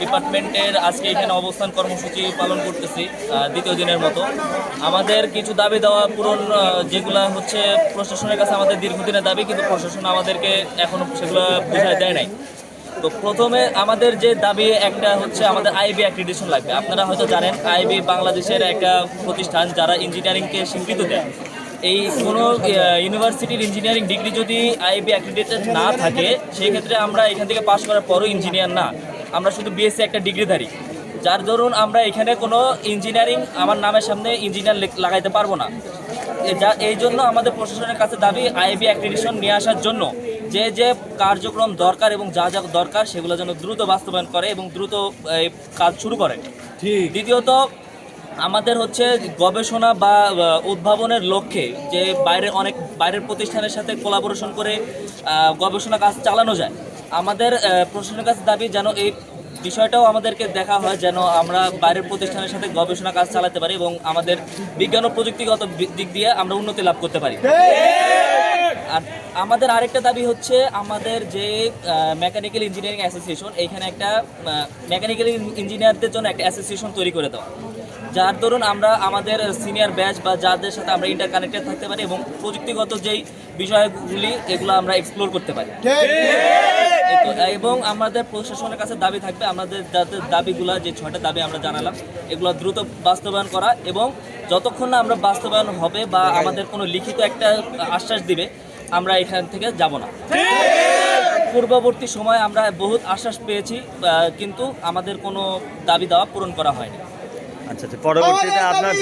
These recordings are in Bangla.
ডিপার্টমেন্টের আজকে এখানে অবস্থান কর্মসূচি পালন করতেছি দ্বিতীয় দিনের মতো। আমাদের কিছু দাবি দেওয়া পূরণ যেগুলো হচ্ছে প্রশাসনের কাছে আমাদের দীর্ঘদিনের দাবি, কিন্তু প্রশাসন আমাদেরকে এখনও সেগুলো বোঝায় দেয় নাই। তো প্রথমে আমাদের যে দাবি, একটা হচ্ছে আমাদের আইবি অ্যাক্রিডিশন লাগবে। আপনারা হয়তো জানেন, আইবি বাংলাদেশের একটা প্রতিষ্ঠান যারা ইঞ্জিনিয়ারিংকে স্বীকৃত দেয়। এই কোনো ইউনিভার্সিটির ইঞ্জিনিয়ারিং ডিগ্রি যদি আইবি অ্যাক্রিডিটেড না থাকে সেই ক্ষেত্রে আমরা এখান থেকে পাশ করার পরও ইঞ্জিনিয়ার না। আমরা শুধু বিএসসি একটা ডিগ্রিধারী। যার দরুন আমরা এখানে কোনো ইঞ্জিনিয়ারিং আমার নামের সামনে ইঞ্জিনিয়ার লাগাইতে পারব না। যা এই জন্য আমাদের প্রশাসনের কাছে দাবি আইবি অ্যাক্রিডিশন নিয়ে আসার জন্য যে যে কার্যক্রম দরকার এবং যা যা দরকার সেগুলো যেন দ্রুত বাস্তবায়ন করে এবং দ্রুত কাজ শুরু করে। ঠিক। দ্বিতীয়ত আমাদের হচ্ছে গবেষণা বা উদ্ভাবনের লক্ষ্যে যে বাইরের অনেক, বাইরের প্রতিষ্ঠানের সাথে কোলাবোরেশন করে গবেষণা কাজ চালানো যায়। আমাদের প্রশাসনের কাছে দাবি যেন এই বিষয়টাও আমাদেরকে দেখা হয় যেন আমরা বাইরের প্রতিষ্ঠানের সাথে গবেষণা কাজ চালাতে পারি এবং আমাদের বিজ্ঞান ও প্রযুক্তিগত দিক দিয়ে আমরা উন্নতি লাভ করতে পারি। আর আমাদের আরেকটা দাবি হচ্ছে আমাদের যে মেকানিক্যাল ইঞ্জিনিয়ারিং অ্যাসোসিয়েশন এইখানে একটা মেকানিক্যাল ইঞ্জিনিয়ারদের জন্য একটা অ্যাসোসিয়েশন তৈরি করে দেওয়া। যার দরুন আমরা আমাদের সিনিয়র ব্যাচ বা যাদের সাথে আমরা ইন্টার কানেক্টেড থাকতে পারি এবং প্রযুক্তিগত যেই বিষয়গুলি এগুলো আমরা এক্সপ্লোর করতে পারি। এবং আমাদের প্রশাসনের কাছে দাবি থাকবে আমাদের যাদের দাবিগুলো যে ছয়টা দাবি আমরা জানালাম এগুলো দ্রুত বাস্তবায়ন করা এবং যতক্ষণ না আমরা বাস্তবায়ন হবে বা আমাদের কোনো লিখিত একটা আশ্বাস দিবে আমরা এখান থেকে যাব না। পূর্ববর্তী সময় আমরা বহুত আশ্বাস পেয়েছি কিন্তু আমাদের কোনো দাবি দেওয়া পূরণ করা হয়নি। আচ্ছা আচ্ছা পরবর্তীতে আপনার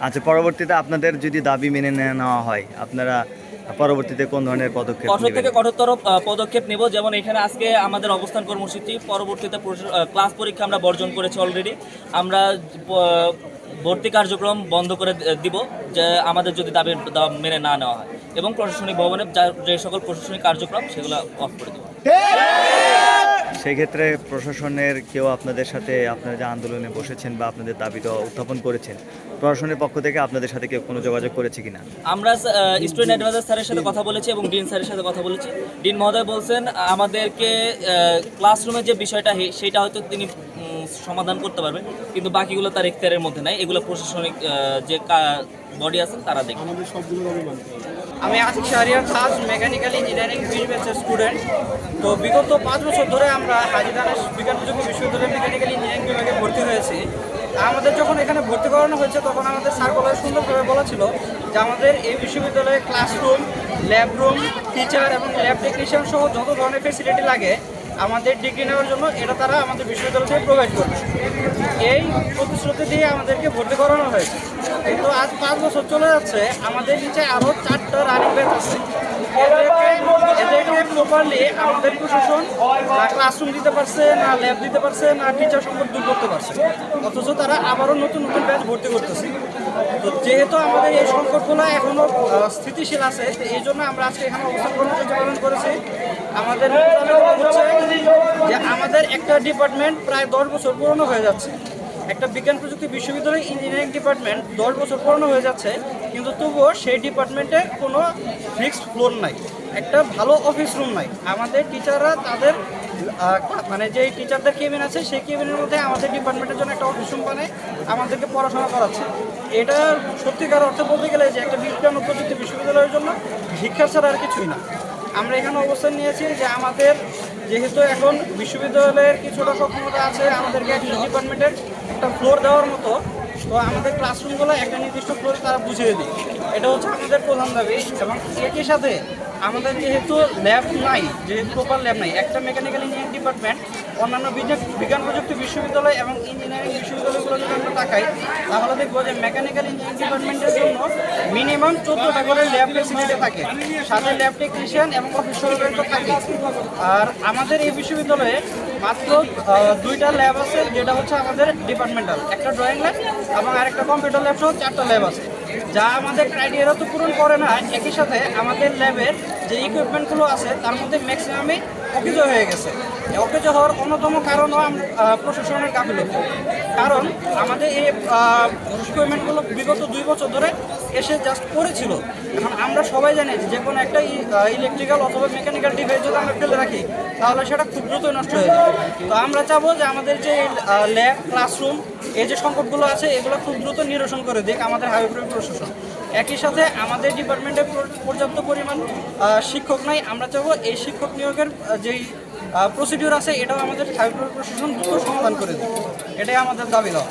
আচ্ছা পরবর্তীতে আপনাদের যদি দাবি মেনে নেওয়া হয় আপনারা পরবর্তীতে কোন ধরনের পদক্ষেপ কঠোর থেকে কঠোরতর পদক্ষেপ নেব। যেমন এখানে আজকে আমাদের অবস্থান কর্মসূচি পরবর্তীতে ক্লাস পরীক্ষা আমরা বর্জন করেছি অলরেডি আমরা ভর্তি কার্যক্রম বন্ধ করে দিব যে আমাদের যদি দাবি দাবি মেনে না নেওয়া হয়। এবং প্রশাসনিক ভবনে যা- যে সকল প্রশাসনিক কার্যক্রম সেগুলো অফ করে দেবো। সেই ক্ষেত্রে প্রশাসনের কেউ আপনাদের সাথে আপনারা যে আন্দোলনে বসেছেন বা আপনাদের দাবিটা উত্থাপন করেছেন প্রশাসনের পক্ষ থেকে আপনাদের সাথে কেউ কোনো যোগাযোগ করেছে কিনা? আমরা স্টুডেন্ট অ্যাডভাইজার স্যারের সাথে কথা বলেছি এবং ডিন স্যারের সাথে কথা বলেছি। ডিন মহোদয় বলছেন আমাদেরকে ক্লাসরুমের যে বিষয়টা হে- সেটা হয়তো তিনি সমাধান করতে পারবেন কিন্তু বাকিগুলো তার ইখতিয়ারের মধ্যে নাই। এগুলো প্রশাসনিক যে বডি আছেন তারা দেখবে। আমি আজকে শাহরিয়ার খাস মেকানিক্যাল ইঞ্জিনিয়ারিং ব্যাচের স্টুডেন্ট তো বিগত পাঁচ বছর ধরে আমরা হাজিদানের বিজ্ঞান প্রযুক্তি বিশ্ববিদ্যালয়ের মেকানিক্যাল ইঞ্জিনিয়ারিং বিভাগে ভর্তি হয়েছি। আমাদের যখন এখানে ভর্তি করানো হয়েছে, তখন আমাদের সার্কুলার সুন্দরভাবে বলা ছিল যে আমাদের এই বিশ্ববিদ্যালয়ে ক্লাসরুম ল্যাব রুম টিচার এবং ল্যাব টেকনিশিয়ান সহ যত ধরনের ফেসিলিটি লাগে, আমাদের ডিগ্রি নেওয়ার জন্য এটা তারা আমাদের বিশ্ববিদ্যালয় থেকে প্রোভাইড করবে। এই প্রতিশ্রুতি দিয়ে আমাদেরকে ভর্তি করানো হয়েছে। কিন্তু আজ পাঁচ বছর চলে যাচ্ছে, আমাদের নিচে আরও চারটা রানিং ব্যাচ আছে। এদেরকে প্রপারলি আমাদের প্রশাসন না ক্লাসরুম দিতে পারছে, না ল্যাব দিতে পারছে, না টিচার সংকট দূর করতে পারছে। অথচ তারা আবারও নতুন নতুন ব্যাচ ভর্তি করতেছে। তো যেহেতু আমাদের এই সংকটগুলো এখনও স্থিতিশীল আছে এই জন্য আমরা আজকে এখানে অবস্থান কর্মসূচি পালন করেছি। আমাদের যে আমাদের একটা ডিপার্টমেন্ট প্রায় দশ বছর পুরনো হয়ে যাচ্ছে। একটা বিজ্ঞান প্রযুক্তি বিশ্ববিদ্যালয় ইঞ্জিনিয়ারিং ডিপার্টমেন্ট দশ বছর পুরনো হয়ে যাচ্ছে, কিন্তু তবুও সেই ডিপার্টমেন্টে কোনো ফিক্সড ফ্লোর নাই। একটা ভালো অফিস রুম নাই। আমাদের টিচাররা তাদের মানে যে টিচারদের কেবিন আছে, সেই কেবিনের মধ্যে আমাদের ডিপার্টমেন্টের জন্য একটা অফিস রুম বানায়, আমাদেরকে পড়াশোনা করাচ্ছে। এটা সত্যিকার অর্থে বলতে গেলে যে একটা বিজ্ঞান ও প্রযুক্তি বিশ্ববিদ্যালয়ের জন্য শিক্ষা ছাড়া আর কিছুই না। আমরা এখানে অবস্থান নিয়েছি যে আমাদের যেহেতু এখন বিশ্ববিদ্যালয়ের কিছুটা সক্ষমতা আছে, আমাদেরকে একটা ডিপার্টমেন্টের একটা ফ্লোর দেওয়ার মতো তো আমাদের ক্লাসরুমগুলো একটা নির্দিষ্ট ফ্লোরে তারা বুঝিয়ে দিই এটা হচ্ছে আমাদের প্রধান দাবি এবং একই সাথে আমাদের যেহেতু ল্যাব নাই, যেহেতু প্রপার ল্যাব নাই, একটা মেকানিক্যাল ইঞ্জিনিয়ারিং ডিপার্টমেন্ট অন্যান্য বিজ্ঞান প্রযুক্তি বিশ্ববিদ্যালয় এবং ইঞ্জিনিয়ারিং বিশ্ববিদ্যালয়গুলো যদি আমরা তাকাই, তাহলে দেখব যে মেকানিক্যাল ইঞ্জিনিয়ারিং ডিপার্টমেন্টের জন্য মিনিমাম চোদ্দোটা করে ল্যাব ফেসিলিটি থাকে। সাথে ল্যাব টেকনিশিয়ান এবং অফিস থাকে আর আমাদের এই বিশ্ববিদ্যালয়ে মাত্র দুইটা ল্যাব আছে, যেটা হচ্ছে আমাদের ডিপার্টমেন্টাল একটা ড্রয়িং ল্যাব এবং আরেকটা কম্পিউটার ল্যাব চারটা ল্যাব আছে। যা আমাদের ক্রাইটেরিয়া তো পূরণ করে না, একই সাথে আমাদের ল্যাবের যে ইকুইপমেন্টগুলো আছে, তার মধ্যে ম্যাক্সিমামই অকেজ হয়ে গেছে। অকেজ হওয়ার অন্যতম কারণও প্রশাসনের গাফিলতি কারণ আমাদের এই ইকুইপমেন্টগুলো বিগত দুই বছর ধরে এসে জাস্ট পড়েছিল এখন আমরা সবাই জানি যে কোনো একটা ইলেকট্রিক্যাল অথবা মেকানিক্যাল ডিভাইস যদি আমরা ফেলে রাখি, তাহলে সেটা খুব দ্রুতই নষ্ট হয়ে যাবে। তো আমরা চাবো যে আমাদের যে ল্যাব ক্লাসরুম এই যে সংকটগুলো আছে, এগুলো খুব দ্রুত নিরসন করে দিক আমাদের হাইওয়ে প্রশাসন। একই সাথে আমাদের ডিপার্টমেন্টে পর্যাপ্ত পরিমাণ শিক্ষক নাই। আমরা চাবো এই শিক্ষক নিয়োগের যেই প্রসিডিউর আছে এটাও আমাদের হাইওয়ে প্রশাসন দ্রুত সমাধান করে দেবে। এটাই আমাদের দাবি দেওয়া।